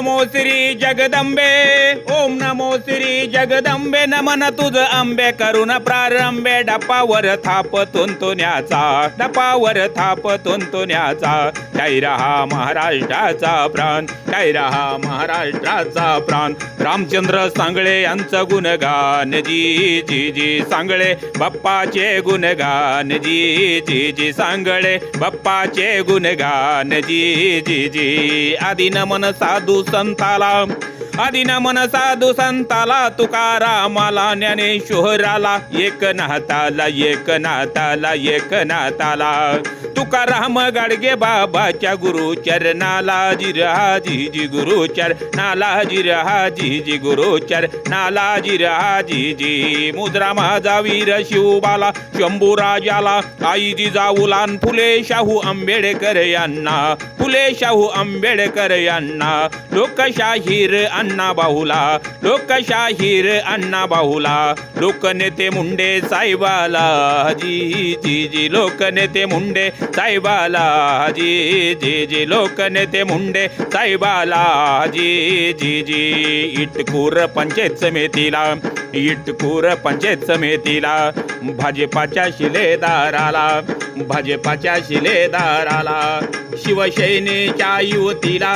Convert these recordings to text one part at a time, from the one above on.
नमो श्री जगदंबे. ओम नमो श्री जगदंबे. नमन तुझ आंबे करून प्रारंभे. डपावर थाप तुंतुण्याचा डपावर थाप तुंतुण्याचा जय रहा महाराष्ट्राचा प्राण जय रहा महाराष्ट्राचा प्राण. रामचंद्र सांगळे यांचं गुणगान जी जी जी सांगळे. बाप्पाचे गुणगान जी जी जी सांगळे. बाप्पाचे गुणगान जी जी जी. आदि नमन साधू संताला आदि मन साधू संताला तुकारामाला ज्ञानेश्वराला एक नाताला एक नाताला एक नाताला तुकाराम गाडगे बाबाच्या गुरु चरणाला जिर हाजी जी गुरु चरणाला जिर हाजी जी गुरु चरणाला जिर हाजी जी मुद्रा माझा वीर शिवबाला शंभूराजाला आई जिजाऊलान फुले शाहू आंबेडकर यांना फुले शाहू आंबेडकर यांना. लोकशाहीर अण्णा बाहुला लोकशाहीर अण्णा बाहुला लोकनेते मुंडे साहेबाला जी जी जी लोकनेते मुंडे साहेबाला जी जी जी लोकनेते मुंडे साहेबाला जी जी जी इटकूर पंचायत समितीला इटकूर पंचायत समितीला भाजपाच्या शिलेदाराला भाजपाच्या शिलेदाराला शिवसेनेच्या युवतीला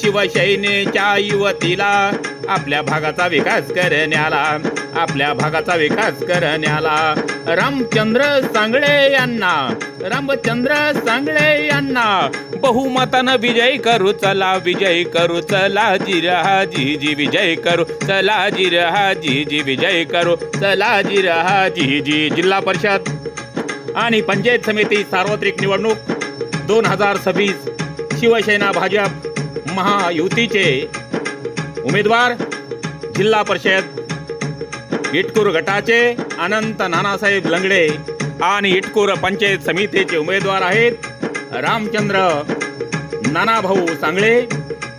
शिवसेनेच्या युवतीला आपल्या भागाचा विकास करण्याला. आपल्या भागाचा विकास करण्याला. रामचंद्र सांगळे यांना. रामचंद्र सांगळे यांना. बहुमतानं विजय करू चला विजय करू चला जिरहा जी जी विजय करू चला जिरहा जी जी विजय करू चला जिरहा जी जी जिल्हा परिषद आणि पंचायत समिती सार्वत्रिक निवडणूक दोन हजार सव्वीस शिवसेना भाजप महायुतीचे. उमेदवार जिल्हा परिषद इटकूर गटाचे अनंत नानासाहेब लंगडे आणि इटकूर पंचायत समितीचे उमेदवार आहेत रामचंद्र नानाभाऊ सांगळे.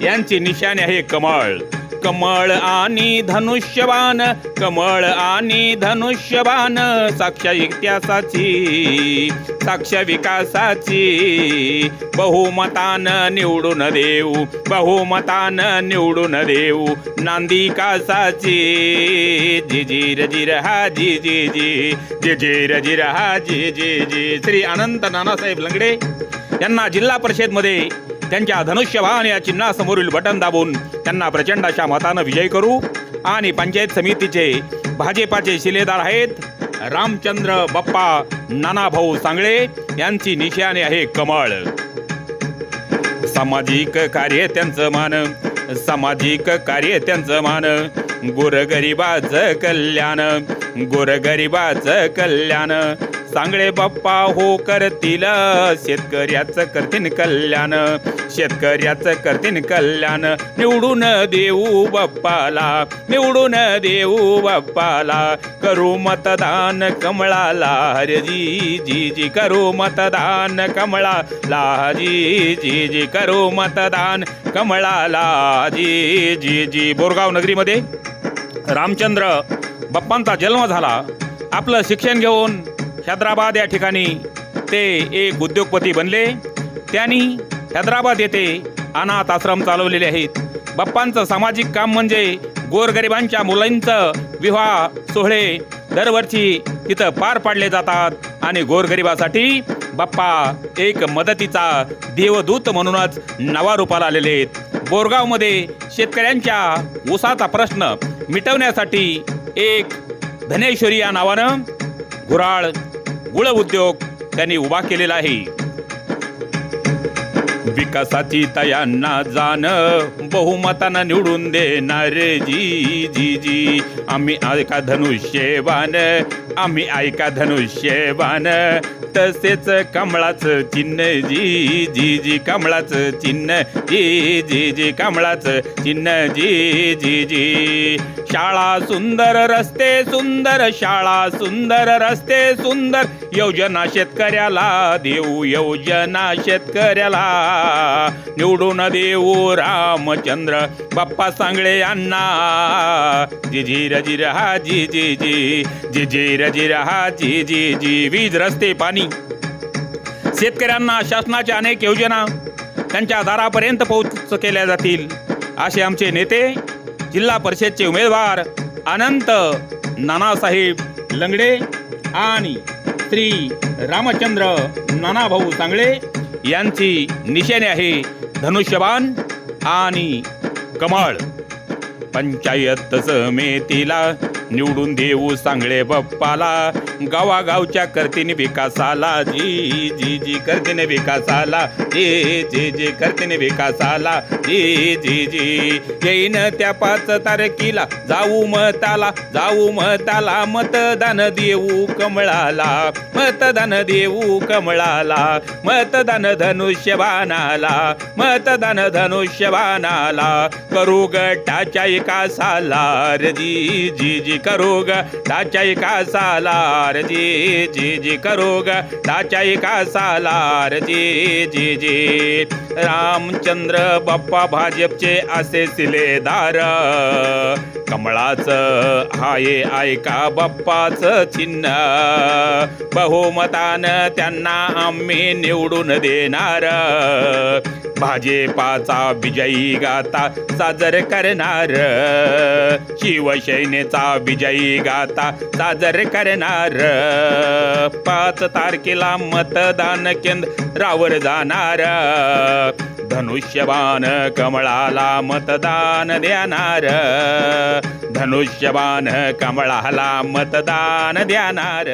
यांची निशाणे आहे कमळ कमळ आणि धनुष्यबाण कमळ आणि धनुष्यबाण साक्ष इतिहासाची साक्ष विकासाची. बहुमतान निवडून देऊ बहुमतान निवडून देऊ नांदी कासाची. जी जिर हा जी जी जी जी जिर हा जी जी जी. श्री अनंत नानासाहेब लंगडे यांना जिल्हा परिषदमध्ये त्यांच्या धनुष्यबाण या चिन्हासमोरील बटन दाबून त्यांना प्रचंड अशा मतानं विजय करू. आणि पंचायत समितीचे भाजपाचे शिलेदार आहेत रामचंद्र बप्पा नानाभाऊ सांगळे यांची निशाणे आहे कमळ. सामाजिक कार्य त्यांचं मान सामाजिक कार्य त्यांचं मान. गोरगरिबाचं कल्याण गोरगरिबाचं कल्याण. सांगळे बाप्पा हो करतील. शेतकऱ्याचं करतीन कल्याण शेतकऱ्याचं करतीन कल्याण. निवडून देऊ बाप्पाला निवडून देऊ बाप्पाला. करू मतदान कमळाला हरे जी जी जी करू मतदान कमळाला. लाजी जी जी करू मतदान कमळाला. जी जी जी बोरगाव नगरीमध्ये रामचंद्र बाप्पांचा जन्म झाला. आपलं शिक्षण घेऊन हैदराबाद या ठिकाणी ते एक उद्योगपती बनले. त्यांनी हैदराबाद येथे अनाथ आश्रम चालवलेले आहेत. बाप्पांचं सामाजिक काम म्हणजे गोरगरिबांच्या मुलांचं विवाह सोहळे दरवर्षी तिथं पार पाडले जातात आणि गोरगरिबासाठी बाप्पा एक मदतीचा देवदूत म्हणूनच नवारूपाला आलेले आहेत. बोरगावमध्ये शेतकऱ्यांच्या ऊसाचा प्रश्न मिटवण्यासाठी एक धनेश्वरी या नावानं घुराळ गुळ उद्योग त्यांनी उभा केलेला आहे. विकासाची तयांना जाण बहुमतानं निवडून देणारे जी जी जी. आम्ही एका धनुष्यवान? आम्ही ऐका धनुष्यबाण तसेच कमळाचं चिन्ह जी जी जी कमळाचं चिन्ह जी जी जी कमळाचं चिन्ह जी जी जी. शाळा सुंदर रस्ते सुंदर शाळा सुंदर रस्ते सुंदर. योजना शेतकऱ्याला देऊ योजना शेतकऱ्याला. निवडून देऊ रामचंद्र बाप्पा सांगळे अण्णा जी जी र जी हा जी जी जी जी जी र जी जी जी जी वीज रस्ते पाणी. शेतकऱ्यांना शासनाच्या अनेक योजना त्यांच्या दारापर्यंत पोहोच केल्या जातील. असे आमचे नेते जिल्हा परिषदचे उमेदवार अनंत नानासाहेब लंगडे आणि श्री रामचंद्र नानाभाऊ सांगळे यांची निशाणे आहे धनुष्यबाण आणि कमळ. पंचायत समितीला निवडून देऊ सांगळे बाप्पाला. गावागावच्या करतीने विकासाला जी जी जी करतीने विकासाला जी जी जी करतीने विकासाला जी जी जी. येईन त्या पाच तारखेला जाऊ मताला जाऊ मताला मतदान देऊ कमळाला मतदान देऊ कमळाला मतदान धनुष्यबाणाला मतदान धनुष्यबाणाला. करू गटाच्या एका सालार जी जी जी. करू गटाच्या एका सालार. जी जी जी करोग गटाच्या एका साला जी जी जी। रामचंद्र बाप्पा भाजपचे असे सिलेदार कमळाचं हाये ऐका बाप्पाचं चिन्ह. बहुमतान त्यांना आम्ही निवडून देणार. भाजपाचा विजयी गाता साजर करणार. शिवसेनेचा विजयी गाता साजर करणार. पाच तारखेला मतदान केंद्रावर जाणार. धनुष्यबाण कमळाला मतदान देणार. धनुष्यबाण कमळाला मतदान द्यानार